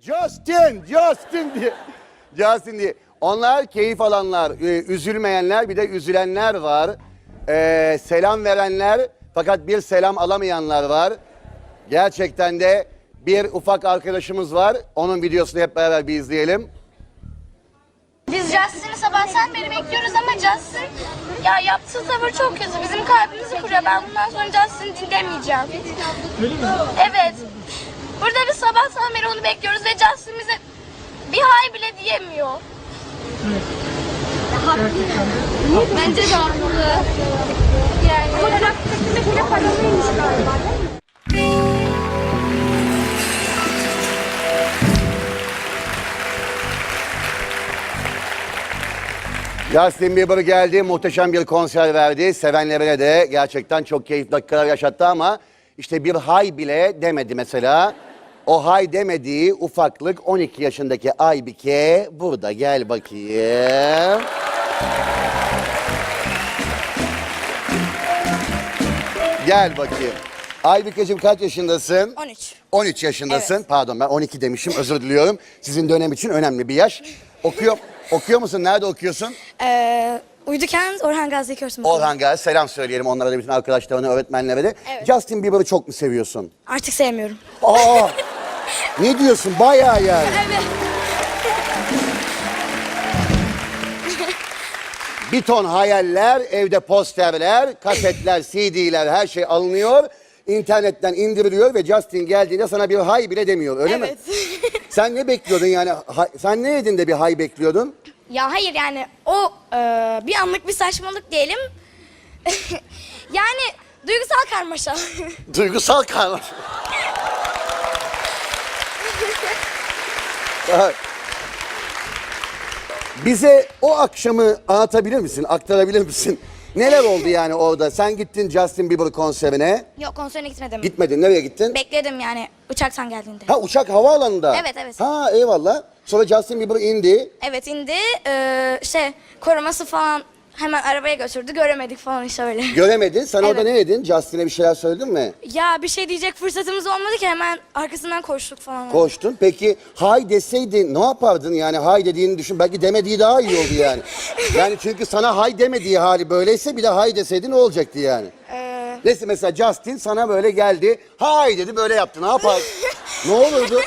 Justin, Justin diye. Justin diye. Onlar keyif alanlar, e, üzülmeyenler bir de üzülenler var. Ee, selam verenler fakat bir selam alamayanlar var. Gerçekten de bir ufak arkadaşımız var. Onun videosunu hep beraber bir izleyelim. Biz Justin'i sabahtan beri bekliyoruz ama Justin ya yaptığı tavır çok kötü. Bizim kalbimizi kırıyor. Ben bundan sonra Justin'i dinlemeyeceğim. Evet. Burada biz sabahtan beri onu bekliyoruz ve Justin bize bir hay bile diyemiyor. Bence de haklı. Yani. Ama bıraktıklarında bile paralıymış galiba değil mi? Justin Bieber geldi, muhteşem bir konser verdi. Sevenlerine de gerçekten çok keyifli dakikalar yaşattı ama işte bir hay bile demedi mesela. O hay demediği ufaklık 12 yaşındaki Aybike burada gel bakayım. Gel bakayım. Aybike'cim kaç yaşındasın? 13. 13 yaşındasın. Evet. Pardon ben 12 demişim özür diliyorum. Sizin dönem için önemli bir yaş. Okuyor, okuyor musun? Nerede okuyorsun? Ee, Uydukent Orhan Gazi Körsün. Okulu. Orhan Gazi selam söyleyelim onlara da bütün arkadaşlarına, öğretmenlere de. Evet. Justin Bieber'ı çok mu seviyorsun? Artık sevmiyorum. Aa! ne diyorsun? Bayağı yani. Evet. Bir ton hayaller, evde posterler, kasetler, CD'ler her şey alınıyor. İnternetten indiriliyor ve Justin geldiğinde sana bir hay bile demiyor öyle mi? Evet. Sen ne bekliyordun yani? Ha- sen ne yedin de bir hay bekliyordun? ya hayır yani o e, bir anlık bir saçmalık diyelim. yani duygusal karmaşa. Duygusal karmaşa. Bize o akşamı anlatabilir misin, aktarabilir misin? Neler oldu yani orada? Sen gittin Justin Bieber konserine. Yok konserine gitmedim. Gitmedin, nereye gittin? Bekledim yani uçaktan geldiğinde. ha uçak havaalanında. Evet, evet. Ha eyvallah. Sonra Justin Bieber indi. Evet indi. Ee, şey koruması falan hemen arabaya götürdü. Göremedik falan işte öyle. Göremedin. Sen orada ne dedin? Justin'e bir şeyler söyledin mi? ya bir şey diyecek fırsatımız olmadı ki hemen arkasından koştuk falan. Koştun. Peki hay deseydin ne yapardın yani hay dediğini düşün. Belki demediği daha iyi oldu yani. yani çünkü sana hay demediği hali böyleyse bir de hay deseydi ne olacaktı yani? Ee, Neyse mesela Justin sana böyle geldi. Hay dedi böyle yaptı. Ne yapar? ne olurdu?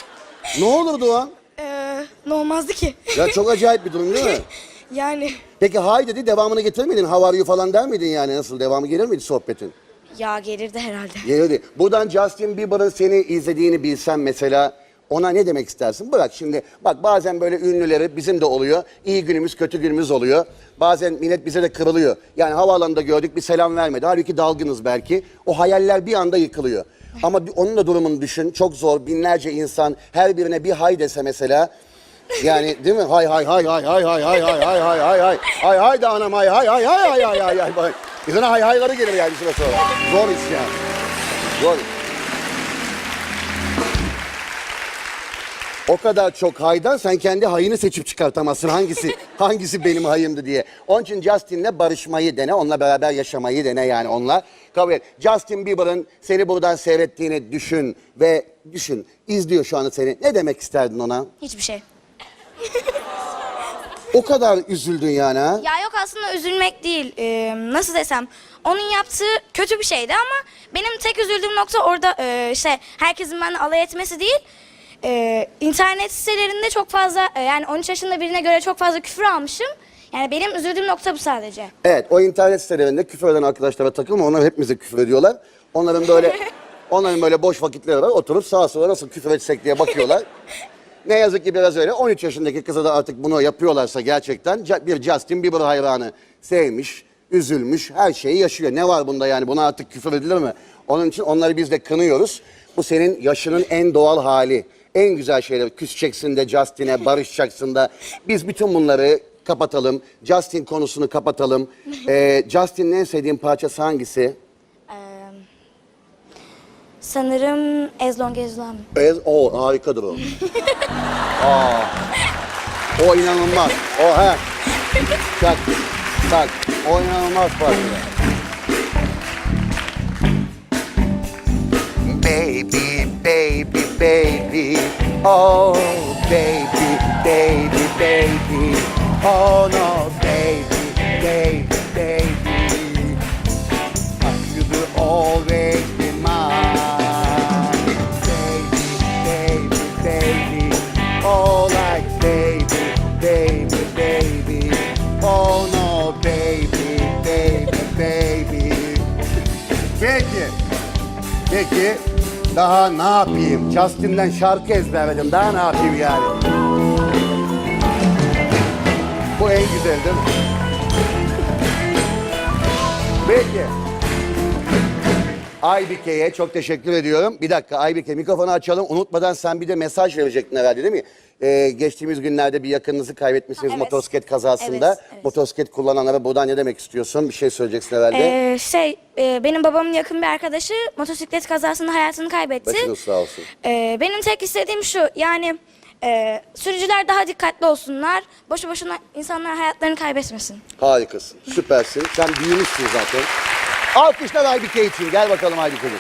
Ne olurdu o an? ee, ne olmazdı ki? Ya çok acayip bir durum değil mi? yani Peki hay dedi devamını getirir miydin? How are you falan der miydin yani? Nasıl devamı gelir miydi sohbetin? ya gelirdi herhalde. Gelirdi. Buradan Justin Bieber'ın seni izlediğini bilsen mesela ona ne demek istersin? Bırak şimdi bak bazen böyle ünlüleri bizim de oluyor. İyi günümüz kötü günümüz oluyor. Bazen millet bize de kırılıyor. Yani havaalanında gördük bir selam vermedi. Halbuki dalgınız belki. O hayaller bir anda yıkılıyor. Ama bir- onun da durumunu düşün. Çok zor. Binlerce insan her birine bir hay dese mesela. Yani değil mi? Hay hay hay hay hay hay hay hay hay hay hay hay hay hay da anam hay hay hay hay hay hay hay hay hay. Bizden hay hayları gelir yani bir süre sonra. Zor iş yani. Zor. O kadar çok haydan sen kendi hayını seçip çıkartamazsın. Hangisi hangisi benim hayımdı diye. Onun için Justin'le barışmayı dene, onunla beraber yaşamayı dene yani onunla. Kabul et. Justin Bieber'ın seni buradan seyrettiğini düşün ve düşün. İzliyor şu anda seni. Ne demek isterdin ona? Hiçbir şey. O kadar üzüldün yani ha? Ya yok aslında üzülmek değil. Ee, nasıl desem onun yaptığı kötü bir şeydi ama benim tek üzüldüğüm nokta orada e, işte herkesin benimle alay etmesi değil. Ee, internet sitelerinde çok fazla e, yani 13 yaşında birine göre çok fazla küfür almışım. Yani benim üzüldüğüm nokta bu sadece. Evet, o internet sitelerinde küfür eden arkadaşlara takılma. Onlar hepimize küfür ediyorlar. Onların böyle onların böyle boş vakitleri var. Oturup sağa sola nasıl küfür etsek diye bakıyorlar. ne yazık ki biraz öyle. 13 yaşındaki kıza da artık bunu yapıyorlarsa gerçekten bir Justin Bieber hayranı sevmiş, üzülmüş, her şeyi yaşıyor. Ne var bunda yani? Buna artık küfür edilir mi? Onun için onları biz de kınıyoruz. Bu senin yaşının en doğal hali. En güzel şeyler. Küseceksin de Justin'e, barışacaksın da. Biz bütün bunları kapatalım. Justin konusunu kapatalım. Ee, Justin'in en sevdiğin parçası hangisi? Sanırım As Long As You Love Me. Ez, o harikadır o. Aa, o inanılmaz. O he. Tak, tak. O inanılmaz parça. Baby, baby, baby. Oh. Peki. Daha ne yapayım? Justin'den şarkı ezberledim. Daha ne yapayım yani? Bu en güzel değil mi? Peki. Aybike'ye çok teşekkür ediyorum. Bir dakika Aybike mikrofonu açalım. Unutmadan sen bir de mesaj verecektin herhalde değil mi? Ee, geçtiğimiz günlerde bir yakınınızı kaybetmişsiniz Ha, evet. motosiklet kazasında. Evet, evet. Motosiklet kullananlara buradan ne demek istiyorsun? Bir şey söyleyeceksin herhalde. Ee, şey e, benim babamın yakın bir arkadaşı motosiklet kazasında hayatını kaybetti. Başınız sağ olsun. Ee, benim tek istediğim şu yani e, sürücüler daha dikkatli olsunlar. Boşu boşuna insanlar hayatlarını kaybetmesin. Harikasın, süpersin. Sen büyümüşsün zaten. Alkışlar Aybike için. Gel bakalım Aybike'ciğim.